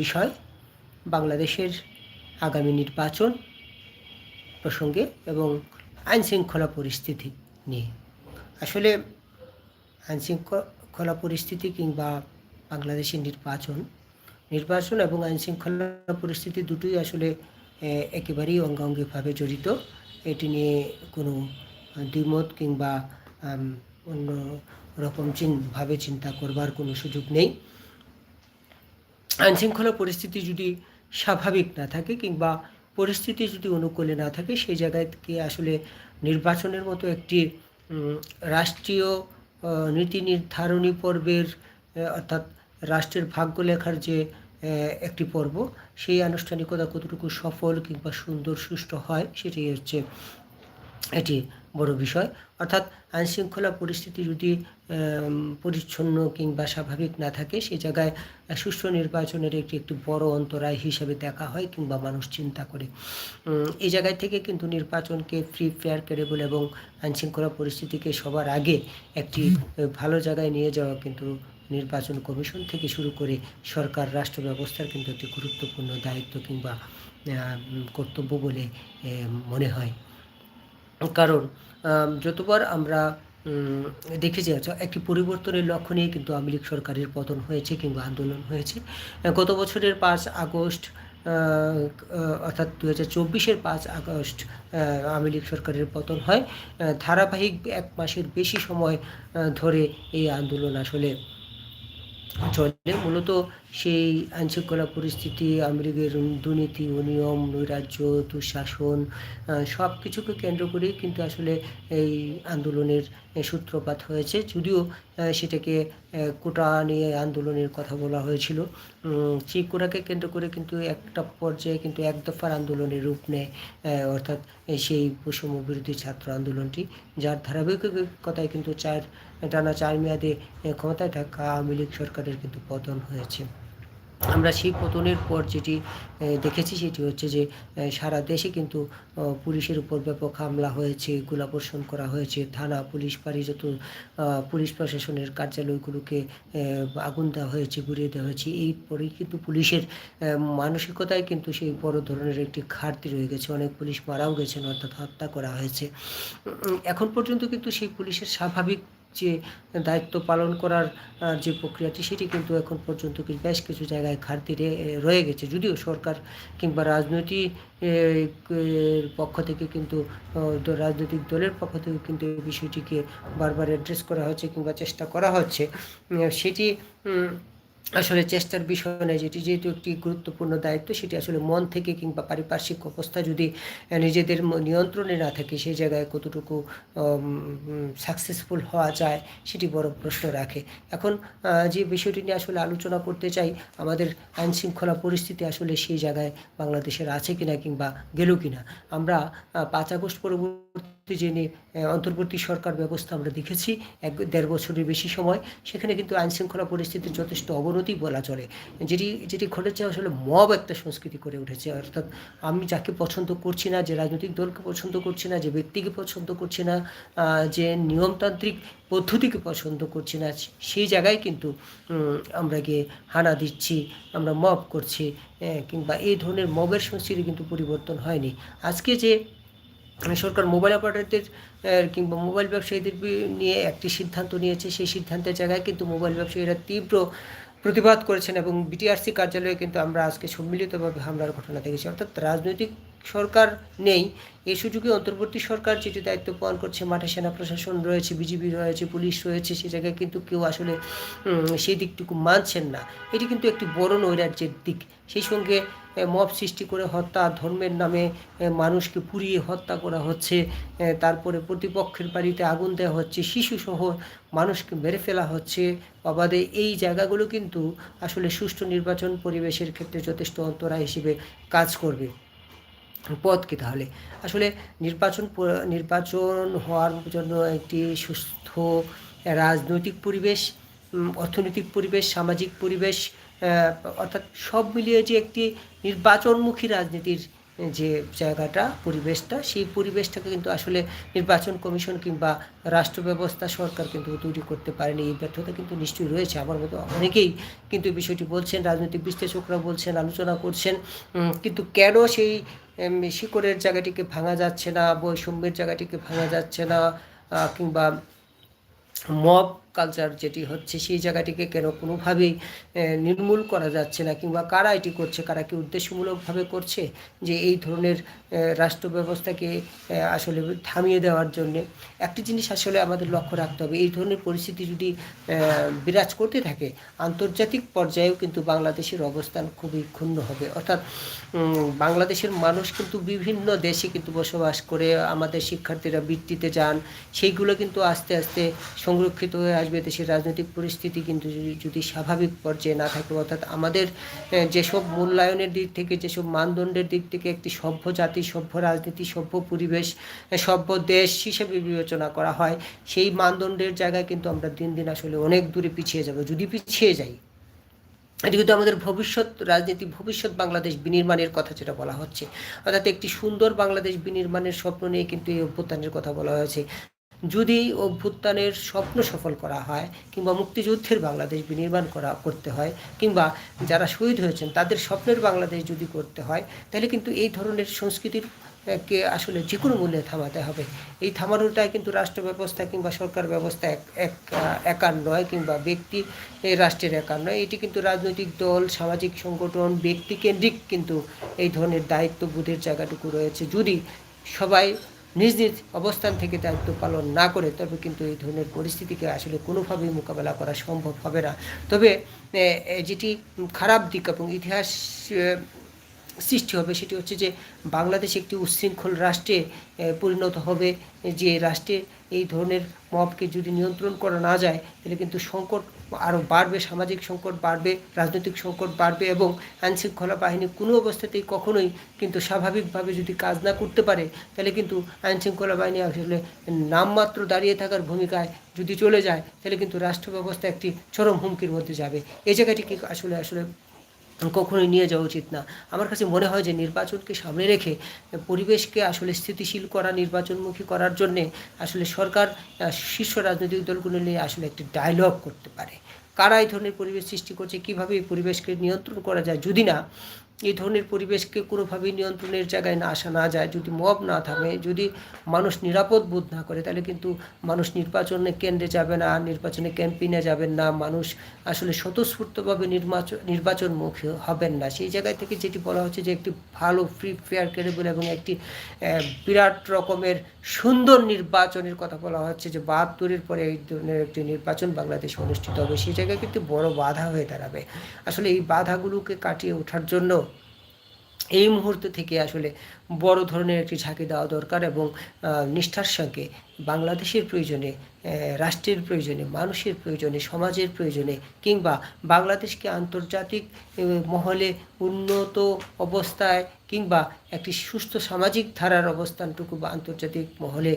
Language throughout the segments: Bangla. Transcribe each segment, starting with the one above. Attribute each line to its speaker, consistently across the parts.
Speaker 1: বিষয় বাংলাদেশের আগামী নির্বাচন প্রসঙ্গে এবং আইনশৃঙ্খলা পরিস্থিতি নিয়ে। আসলে আইনশৃঙ্খলা পরিস্থিতি কিংবা বাংলাদেশের নির্বাচন নির্বাচন এবং আইনশৃঙ্খলা পরিস্থিতি দুটোই আসলে একেবারেই অঙ্গাঙ্গিভাবে জড়িত। এটি নিয়ে কোনো দ্বিমত কিংবা অন্য রকম ভাবে চিন্তা করবার কোনো সুযোগ নেই। আইনশৃঙ্খলা পরিস্থিতি যদি স্বাভাবিক না থাকে কিংবা পরিস্থিতি যদি অনুকূলে না থাকে, সেই জায়গায় আসলে নির্বাচনের মতো একটি রাষ্ট্রীয় নীতি নির্ধারণী পর্বের অর্থাৎ রাষ্ট্রের ভাগ্য লেখার যে একটি পর্ব, সেই আনুষ্ঠানিকতা কতটুকু সফল কিংবা সুন্দর, সুষ্ঠু হয় সেটি হচ্ছে এটি। বড় বিষয়। অর্থাৎ আইনশৃঙ্খলা পরিস্থিতি যদি পরিচ্ছন্ন কিংবা স্বাভাবিক না থাকে সেই জায়গায় সুষ্ঠু নির্বাচনের একটি একটি বড় অন্তরায় হিসেবে দেখা হয় কিংবা মানুষ চিন্তা করে। এই জায়গায় থেকে কিন্তু নির্বাচনকে ফ্রি ফেয়ার ক্রেডিবল এবং আইনশৃঙ্খলা পরিস্থিতিকে সবার আগে একটি ভালো জায়গায় নিয়ে যাওয়া কিন্তু নির্বাচন কমিশন থেকে শুরু করে সরকার রাষ্ট্র ব্যবস্থার কিন্তু একটি গুরুত্বপূর্ণ দায়িত্ব কিংবা কর্তব্য বলে মনে হয়। কারণ যতবার আমরা দেখেছি আচ্ছা একটি পরিবর্তনের লক্ষ্য নিয়ে কিন্তু আওয়ামী লীগ সরকারের পতন হয়েছে কিংবা আন্দোলন হয়েছে। গত বছরের পাঁচ আগস্ট অর্থাৎ দু হাজার চব্বিশের পাঁচ আগস্ট আওয়ামী লীগ সরকারের পতন হয়। ধারাবাহিক এক মাসের বেশি সময় ধরে এই আন্দোলন আসলে চলে। মূলত সেই আইনশৃঙ্খলা পরিস্থিতি আমেরিকার দুর্নীতি, অনিয়ম, নৈরাজ্য, দুঃশাসন সব কিছুকে কেন্দ্র করেই কিন্তু আসলে এই আন্দোলনের সূত্রপাত হয়েছে। যদিও সেটাকে কোটা নিয়ে আন্দোলনের কথা বলা হয়েছিল। সেই কোটাকে কেন্দ্র করে কিন্তু একটা পর্যায়ে কিন্তু এক দফার আন্দোলনের রূপ নেয় অর্থাৎ সেই বৈষম্য বিরোধী ছাত্র আন্দোলনটি, যার ধারাবাহিকতায় কিন্তু চার টানা চার মেয়াদে ক্ষমতায় থাকা আওয়ামী লীগ সরকারের কিন্তু পতন হয়েছে। আমরা সেই পতনের পর যেটি দেখেছি সেটি হচ্ছে যে সারা দেশে কিন্তু পুলিশের উপর ব্যাপক হামলা হয়েছে, গোলাবর্ষণ করা হয়েছে, থানা, পুলিশ পাড়ি যত পুলিশ প্রশাসনের কার্যালয়গুলোকে আগুন দেওয়া হয়েছে গুড়িয়ে দেওয়া হয়েছে, এই পরেই কিন্তু পুলিশের মানসিকতায় কিন্তু সেই বড় ধরনের একটি ঘাটতি রয়ে গেছে। অনেক পুলিশ মারাও গেছেন, অর্থাৎ হত্যা করা হয়েছে। এখন পর্যন্ত কিন্তু সেই পুলিশের স্বাভাবিক যে দায়িত্ব পালন করার যে প্রক্রিয়াটি, সেটি কিন্তু এখন পর্যন্ত বেশ কিছু জায়গায় ঘাটতি রয়ে গেছে। যদিও সরকার কিংবা রাজনৈতিক পক্ষ থেকে কিন্তু রাজনৈতিক দলের পক্ষ থেকে কিন্তু এই বিষয়টিকে বারবার অ্যাড্রেস করা হচ্ছে কিংবা চেষ্টা করা হচ্ছে। সেটি আসলে চেষ্টার বিষয় নয় যেটি, যেহেতু একটি গুরুত্বপূর্ণ দায়িত্ব, সেটি আসলে মন থেকে কিংবা পারিপার্শ্বিক অবস্থা যদি নিজেদের নিয়ন্ত্রণে না থাকে সেই জায়গায় কতটুকু সাকসেসফুল হওয়া যায়, সেটি বড় প্রশ্ন রাখে। এখন যে বিষয়টি নিয়ে আসলে আলোচনা করতে চাই, আমাদের আইন শৃঙ্খলা পরিস্থিতি আসলে সেই জায়গায় বাংলাদেশের আছে কিনা কিংবা গেল কিনা? আমরা পাঁচ আগস্ট পরবর্তী নিয়ে, অন্তর্বর্তী সরকার ব্যবস্থা আমরা দেখেছি এক দেড় বছরের বেশি সময় সেখানে কিন্তু আইন শৃঙ্খলা পরিস্থিতির যথেষ্ট অবনতি বলা চলে। যেটি যেটি ঘটেছে আসলে মব একটা সংস্কৃতি করে উঠেছে। অর্থাৎ আমি যাকে পছন্দ করছি না যে রাজনৈতিক দলকে পছন্দ করছি না যে ব্যক্তিকে পছন্দ করছি না যে নিয়মতান্ত্রিক পদ্ধতিকে পছন্দ করছি না সেই জায়গায় কিন্তু আমরা গিয়ে হানা দিচ্ছি আমরা মব করছি কিংবা এই ধরনের মবের সংস্কৃতি কিন্তু পরিবর্তন হয়নি। আজকে যে সরকার মোবাইল অপারেটরদের কিংবা মোবাইল ব্যবসায়ীদের নিয়ে একটি সিদ্ধান্ত নিয়েছে। সেই সিদ্ধান্তের জায়গায় কিন্তু মোবাইল ব্যবসায়ীরা তীব্র প্রতিবাদ করেছেন এবং বিটিআরসি কার্যালয়ে কিন্তু আমরা আজকে সম্মিলিতভাবে হামলার ঘটনা দেখেছি। অর্থাৎ রাজনৈতিক সরকার নেই। এই সুযোগে অন্তর্বর্তী সরকার যেটি দায়িত্ব পালন করছে, মাঠে সেনা প্রশাসন রয়েছে বিজিবি রয়েছে, পুলিশ রয়েছে, সে জায়গায় কিন্তু কেউ আসলে সেই দিকটুকু মানছেন না। এটি কিন্তু একটি বড় নৈরাজ্যের দিক। সেই সঙ্গে মব সৃষ্টি করে হত্যা, ধর্মের নামে মানুষকে পুড়িয়ে হত্যা করা হচ্ছে তারপরে প্রতিপক্ষের বাড়িতে আগুন দেওয়া হচ্ছে, শিশুসহ মানুষকে মেরে ফেলা হচ্ছে। অবাধে এই জায়গাগুলো কিন্তু আসলে সুষ্ঠু নির্বাচন পরিবেশের ক্ষেত্রে যথেষ্ট অন্তরায় হিসেবে কাজ করবে। পথ কি তাহলে? আসলে নির্বাচন নির্বাচন হওয়ার জন্য একটি সুস্থ রাজনৈতিক পরিবেশ অর্থনৈতিক পরিবেশ, সামাজিক পরিবেশ অর্থাৎ সব মিলিয়ে যে একটি নির্বাচনমুখী রাজনীতির যে জায়গাটা, পরিবেশটা, সেই পরিবেশটাকে কিন্তু আসলে নির্বাচন কমিশন কিংবা রাষ্ট্র ব্যবস্থা সরকার কিন্তু তৈরি করতে পারেনি। এই ব্যর্থতা কিন্তু নিশ্চয়ই রয়েছে। আমার মতো অনেকেই কিন্তু বিষয়টি বলছেন, রাজনৈতিক বিশ্লেষকরা বলছেন, আলোচনা করছেন। কিন্তু কেন সেই শিকড়ের জায়গাটিকে ভাঙা যাচ্ছে না, বৈষম্যের জায়গাটিকে ভাঙা যাচ্ছে না কিংবা মব কালচার যেটি হচ্ছে, সেই জায়গাটিকে কেন কোনোভাবেই নির্মূল করা যাচ্ছে না কিংবা কারা এটি করছে, কারা কি উদ্দেশ্যমূলকভাবে করছে যে এই ধরনের রাষ্ট্র ব্যবস্থাকে আসলে থামিয়ে দেওয়ার জন্যে। একটি জিনিস আসলে আমাদের লক্ষ্য রাখতে হবে, এই ধরনের পরিস্থিতি যদি বিরাজ করতে থাকে, আন্তর্জাতিক পর্যায়েও কিন্তু বাংলাদেশের অবস্থান খুবই ক্ষুণ্ণ হবে। অর্থাৎ বাংলাদেশের মানুষ কিন্তু বিভিন্ন দেশে কিন্তু বসবাস করে, আমাদের শিক্ষার্থীরা বৃত্তিতে যান, সেইগুলো কিন্তু আস্তে আস্তে সংরক্ষিত হয়ে আসবে, দেশের রাজনৈতিক পরিস্থিতি কিন্তু যদি স্বাভাবিক পর্যায়ে না থাকে, অর্থাৎ আমাদের যেসব মূল্যায়নের দিক থেকে, যেসব মানদণ্ডের দিক থেকে একটি সভ্য জাতি, সভ্য রাজনীতি, সভ্য পরিবেশ সভ্য দেশ হিসেবে বিবেচনা করা হয়, সেই মানদণ্ডের জায়গায় কিন্তু আমরা দিন দিন আসলে অনেক দূরে পিছিয়ে যাব। যদি পিছিয়ে যাই, এটি কিন্তু আমাদের ভবিষ্যৎ রাজনীতি, ভবিষ্যৎ বাংলাদেশ বিনির্মাণের কথা যেটা বলা হচ্ছে। অর্থাৎ একটি সুন্দর বাংলাদেশ বিনির্মাণের স্বপ্ন নিয়ে কিন্তু এই অভ্যুত্থানের কথা বলা হয়েছে। যদি অভ্যুত্থানের স্বপ্ন সফল করা হয় কিংবা মুক্তিযুদ্ধের বাংলাদেশ বিনির্মাণ করা, করতে হয় কিংবা যারা শহীদ হয়েছেন তাদের স্বপ্নের বাংলাদেশ যদি করতে হয়, তাহলে কিন্তু এই ধরনের সংস্কৃতির কে আসলে যে কোনো মূল্যে থামাতে হবে। এই থামানোটাই কিন্তু রাষ্ট্র ব্যবস্থা কিংবা সরকার ব্যবস্থা এক এক একার নয় কিংবা ব্যক্তি রাষ্ট্রের একার নয়। এটি কিন্তু রাজনৈতিক দল, সামাজিক সংগঠন ব্যক্তিকেন্দ্রিক কিন্তু এই ধরনের দায়িত্ববোধের জায়গাটুকু রয়েছে। যদি সবাই নিজ নিজ অবস্থান থেকে দায়িত্ব পালন না করে তবে কিন্তু এই ধরনের পরিস্থিতিকে আসলে কোনোভাবেই মোকাবেলা করা সম্ভব হবে না। তবে যেটি খারাপ দিক এবং ইতিহাস সৃষ্টি হবে, সেটি হচ্ছে যে বাংলাদেশ একটি উচ্ছৃঙ্খল রাষ্ট্রে পরিণত হবে। যে রাষ্ট্রে এই ধরনের মবকে যদি নিয়ন্ত্রণ করা না যায়, তাহলে কিন্তু সংকট আরও বাড়বে, সামাজিক সংকট বাড়বে, রাজনৈতিক সংকট বাড়বে এবং আইনশৃঙ্খলা বাহিনী কোনো অবস্থাতেই কখনোই কিন্তু স্বাভাবিকভাবে যদি কাজ না করতে পারে, তাহলে কিন্তু আইনশৃঙ্খলা বাহিনী আসলে নামমাত্র দাঁড়িয়ে থাকার ভূমিকায় যদি চলে যায়, তাহলে কিন্তু রাষ্ট্র ব্যবস্থা একটি চরম হুমকির মধ্যে যাবে। এই জায়গাটিকে আসলে আসলে কখনোই নিয়ে যাওয়া উচিত না। আমার কাছে মনে হয় যে নির্বাচনকে সামনে রেখে পরিবেশকে আসলে স্থিতিশীল করা, নির্বাচনমুখী করার জন্যে আসলে সরকার শীর্ষ রাজনৈতিক দলগুলো নিয়ে আসলে একটি ডায়লগ করতে পারে। কারা এই ধরনের পরিবেশ সৃষ্টি করছে, কীভাবে এই পরিবেশকে নিয়ন্ত্রণ করা যায়, যদি না এই ধরনের পরিবেশকে কোনোভাবেই নিয়ন্ত্রণের জায়গায় না আসা না যায়। যদি মব না থামে, যদি মানুষ নিরাপদ বোধ না করে, তাহলে কিন্তু মানুষ নির্বাচনে কেন্দ্রে যাবে না, নির্বাচনে ক্যাম্পেইনে যাবেন না। মানুষ আসলে স্বতঃস্ফূর্তভাবে নির্বাচন নির্বাচনমুখী হবেন না। সেই জায়গায় থেকে যেটি বলা হচ্ছে যে, একটি ভালো ফ্রি ফেয়ার ক্রেডিবল এবং একটি বিরাট রকমের সুন্দর নির্বাচনের কথা বলা হচ্ছে যে, বাহাত্তরের পরে এই ধরনের একটি নির্বাচন বাংলাদেশে অনুষ্ঠিত হবে। সেই জায়গায় কিন্তু বড় বাধা হয়ে দাঁড়াবে। আসলে এই বাধাগুলোকে কাটিয়ে ওঠার জন্য এই মুহূর্ত থেকে আসলে বড় ধরনের একটি ঝাঁকি দেওয়া দরকার এবং নিষ্ঠার সঙ্গে বাংলাদেশের প্রয়োজনে রাষ্ট্রের প্রয়োজনে, মানুষের প্রয়োজনে, সমাজের প্রয়োজনে কিংবা বাংলাদেশকে আন্তর্জাতিক মহলে উন্নত অবস্থায় কিংবা একটি সুস্থ সামাজিক ধারার অবস্থানটুকু বা আন্তর্জাতিক মহলে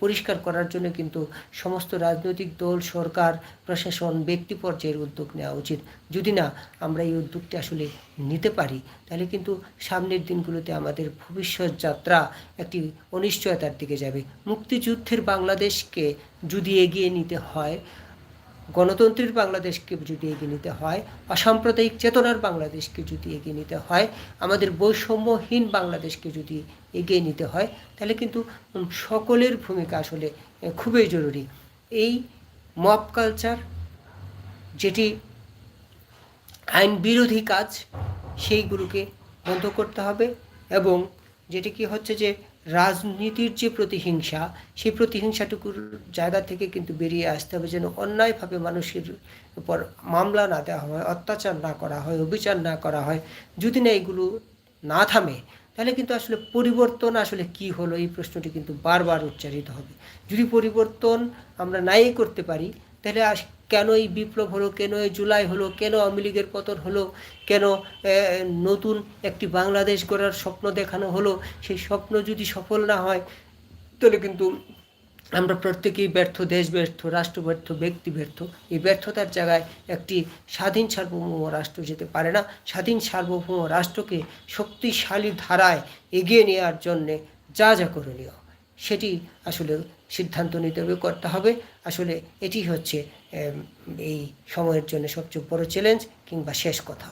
Speaker 1: পরিষ্কার করার জন্য কিন্তু সমস্ত রাজনৈতিক দল, সরকার, প্রশাসন, ব্যক্তি পর্যায়ের উদ্যোগ নেওয়া উচিত। যদি না আমরা এই উদ্যোগটি আসলে নিতে পারি, তাহলে কিন্তু সামনের দিনগুলোতে আমাদের ভবিষ্যৎ যাত্রা একটি অনিশ্চয়তার দিকে যাবে। মুক্তিযুদ্ধের বাংলাদেশকে যদি এগিয়ে নিতে হয়, গণতন্ত্রের বাংলাদেশকে যদি এগিয়ে নিতে হয়, অসাম্প্রদায়িক চেতনার বাংলাদেশকে যদি এগিয়ে নিতে হয়, আমাদের বৈষম্যহীন বাংলাদেশকে যদি এগিয়ে নিতে হয়, তাহলে কিন্তু সকলের ভূমিকা আসলে খুবই জরুরি। এই মব কালচার, যেটি আইন বিরোধী কাজ, সেইগুলোকে বন্ধ করতে হবে এবং যেটি কি হচ্ছে যে রাজনীতির যে প্রতিহিংসা, সেই প্রতিহিংসাটুকুর জায়গা থেকে কিন্তু বেরিয়ে আসতে হবে যেন অন্যায়ভাবে মানুষের উপর মামলা না দেওয়া হয়, অত্যাচার না করা হয়, অবিচার না করা হয়। যদি না এগুলো না থামে, তাহলে কিন্তু আসলে পরিবর্তন আসলে কি হলো এই প্রশ্নটি কিন্তু বারবার উচ্চারিত হবে। যদি পরিবর্তন আমরা নাই করতে পারি, তাহলে কেন এই বিপ্লব হলো কেন এই জুলাই হলো, কেন আওয়ামী লীগের পতন হলো, কেন নতুন একটি বাংলাদেশ গড়ার স্বপ্ন দেখানো হলো, সেই স্বপ্ন যদি সফল না হয়, তাহলে কিন্তু আমরা প্রত্যেকেই ব্যর্থ, দেশ ব্যর্থ, রাষ্ট্র ব্যর্থ, ব্যক্তি ব্যর্থ। এই ব্যর্থতার জায়গায় একটি স্বাধীন সার্বভৌম রাষ্ট্র যেতে পারে না। স্বাধীন সার্বভৌম রাষ্ট্রকে শক্তিশালী ধারায় এগিয়ে নেওয়ার জন্যে যা যা করণীয়, সেটি আসলে সিদ্ধান্ত নিতে হবে, করতে হবে। আসলে এটি হচ্ছে এই সময়ের জন্য সবচেয়ে বড় চ্যালেঞ্জ কিংবা শেষ কথা।